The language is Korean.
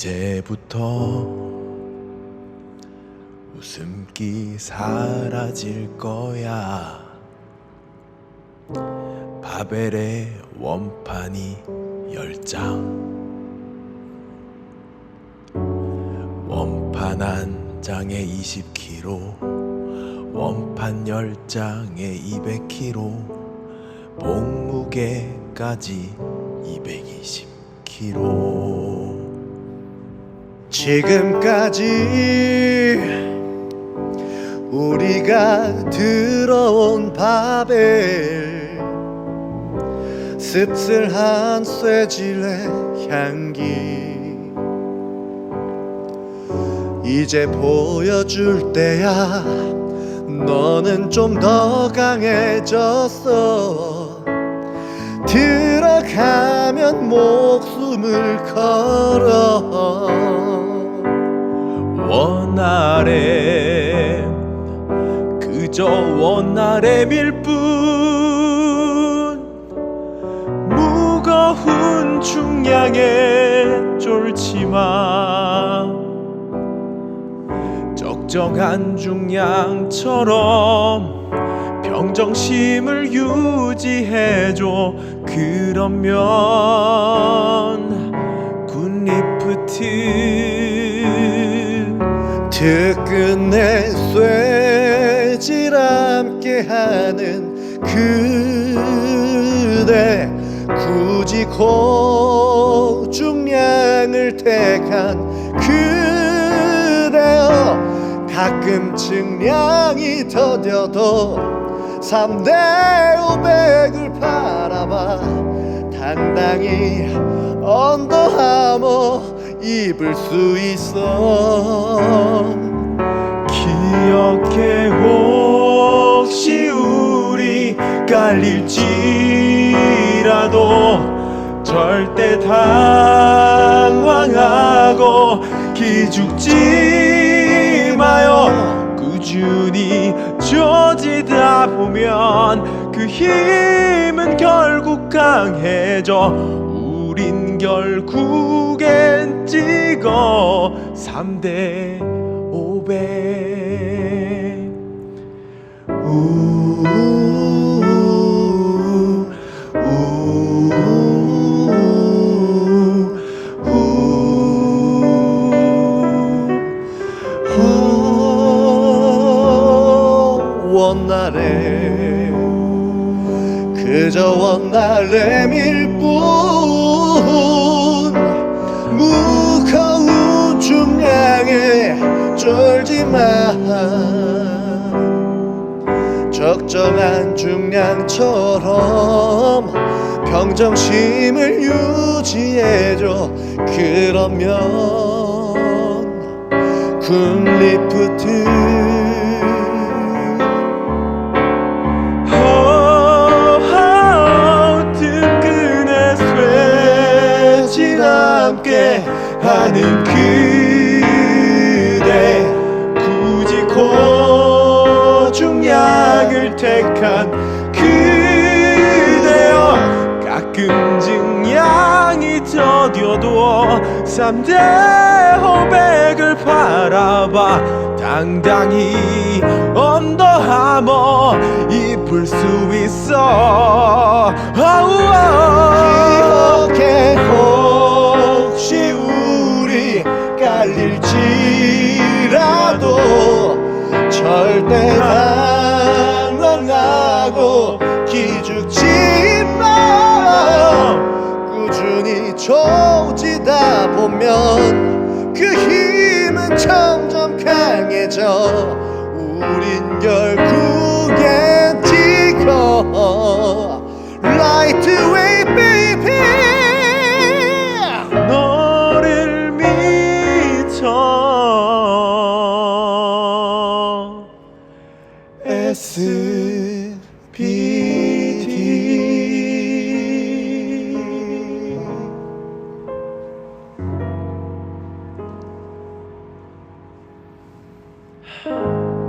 이제부터 웃음기 사라질 거야. 바벨의 원판이 열 장. 원판 한 장에 20kg, 원판 열 장에 200kg, 몸무게까지 220kg. 지금까지 우리가 들어온 바벨 씁쓸한 쇠질의 향기 이제 보여줄 때야. 너는 좀 더 강해졌어. 들어가면 목숨을 걸어 원아래 그저 원아래일 뿐. 무거운 중량에 쫄지마. 적정한 중량처럼 평정심을 유지해줘. 그러면 굿리프트 특근의 쇠질 함께 하는 그대 굳이 고중량을 택한 그대여 가끔쯤 양이 더뎌도 3대 500을 바라봐. 당당히 언더하머 입을 수 있어. 기억해 혹시 우리 깔릴지라도 절대 당황하고 기죽지 마요. 꾸준히 조지다 보면 그 힘은 결국 강해져. 우린 찍어 3대 500 우, 우, 우, 어, 원나래 그저 원나래일 뿐 쫄지만 적정한 중량처럼 평정심을 유지해줘. 그러면 굿리프트 뜨끈해 쇠질 함께 하는 그 고중량을 택한 그대여 가끔 증량이 더뎌도 3대 500을 바라봐 당당히 언더하머 입을 수 있어. 아우 조지다 보면 그 힘은 점점 강해져 you.